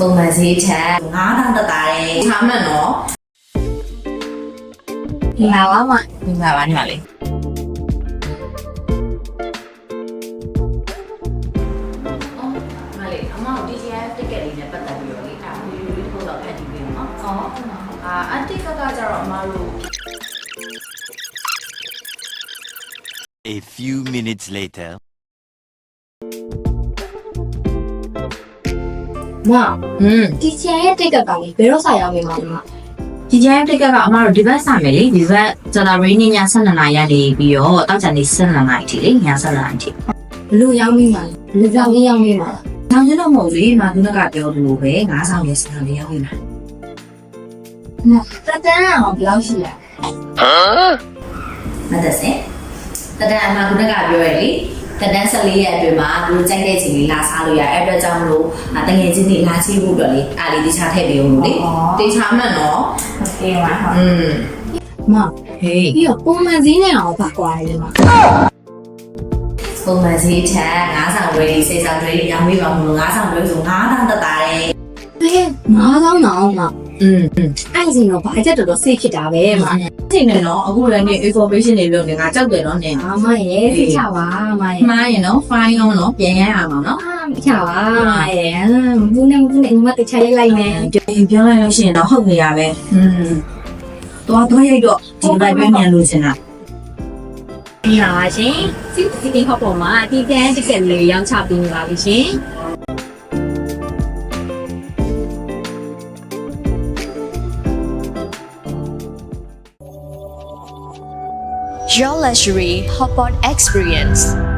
ပုံမှန်ဈေးထက်9000တက်တာတယ်ထားမှန်နော်ဒီမှာပါမဒီမှာပါညီမလေးမလေးအမောင် DJI ticket လေးနဲ့ပတ်သက်ပြီးတော့လေအဲ့ဒါကိုလေးတစ်ခုတော့ဖတ်ကြည့်ပေးအောင်နော်။အော်အာအတိတ်ကကကြတော့အမတို့ A few minutes later. မอืมဒီချန်ရဲ့တိတ်ကပ်ကောင်လေးဘယ်တော့ဆိုင်ရောက်နေမှာလဲမဒီကျန်တိတ်ကအမတို့ဒီဘက်ဆိုင်မယ်လေဒီဘက်ဇာတာရီနေည12နာရီရနေပြီးတော့တောက်ချန်နေ12နာရီထိလေည12နာရီထိဘလို့ရောက်နေမှာလဲဘလို့ကြောင်ရောက်နေမှာဆောင်းကျတော့မဟုတ်လေမာကုနကပြောသလိုပဲငါးဆောင်ရဲ့စံလေးရောက်နေတာတက်တန်းအောင်ဘယ်လောက်ရှိလဲမသက်စင်တဒန်အမကကပြောရလေ တဒန်14ရက်အတွင်းမှာသူတို့ကြိုက်တဲ့ချိန်လေးလာစားလို့ရအဲ့အတွက်ကြောင့်မလို့တငယ်ချင်းတွေလာချိဖို့အတွက်လေအားလေးတခြားထည့်ပေးအောင်လို့လေတေချာမှန်နော် โอเคပါဟုတ် อืม မ ဟေး ပြီးတော့ပုံမှန်ဈေးနဲ့အောင်ပါကွာလေမ ပုံမှန်ဈေးထက်9ဆောင်ဝယ်ဒီ6ဆောင်ဝယ်ဒီရောင်းပေးပါမလို့9ဆောင်ဝယ်ဆို9000တက်တာတယ် ဘယ်9000တောင်မ อืมอืม အဲ့ဒီတော့ဘာချက်တော်တော်စိတ်ဖြစ်တာပဲမ သိနေနော်အခုလည်းနေ information တွေလုပ်နေငါကြောက်တယ်နော်နေအာမရဲ့စိတ်ချပါမရဲ့မှားရင်နော် fine ရောနော်ပြန်ရရမှာနော်အာမချပါမရဲ့ဘူးနဲ့ဘူးနဲ့ညီမတချရိုက်လိုက်နေပြန်ပြောလိုက်လို့ရှိရင်တော့ဟုတ်နေရပဲอืมသွားသွားရိုက်တော့ဒီဘက်ပဲမြန်လို့ချင်တာဒီပါရှင်စီစီတင်ဟော့ပေါ်မှာဒီတန်းတကယ်လေးရောင်းချပေးနေပါပြီရှင် Jewelry on Experience.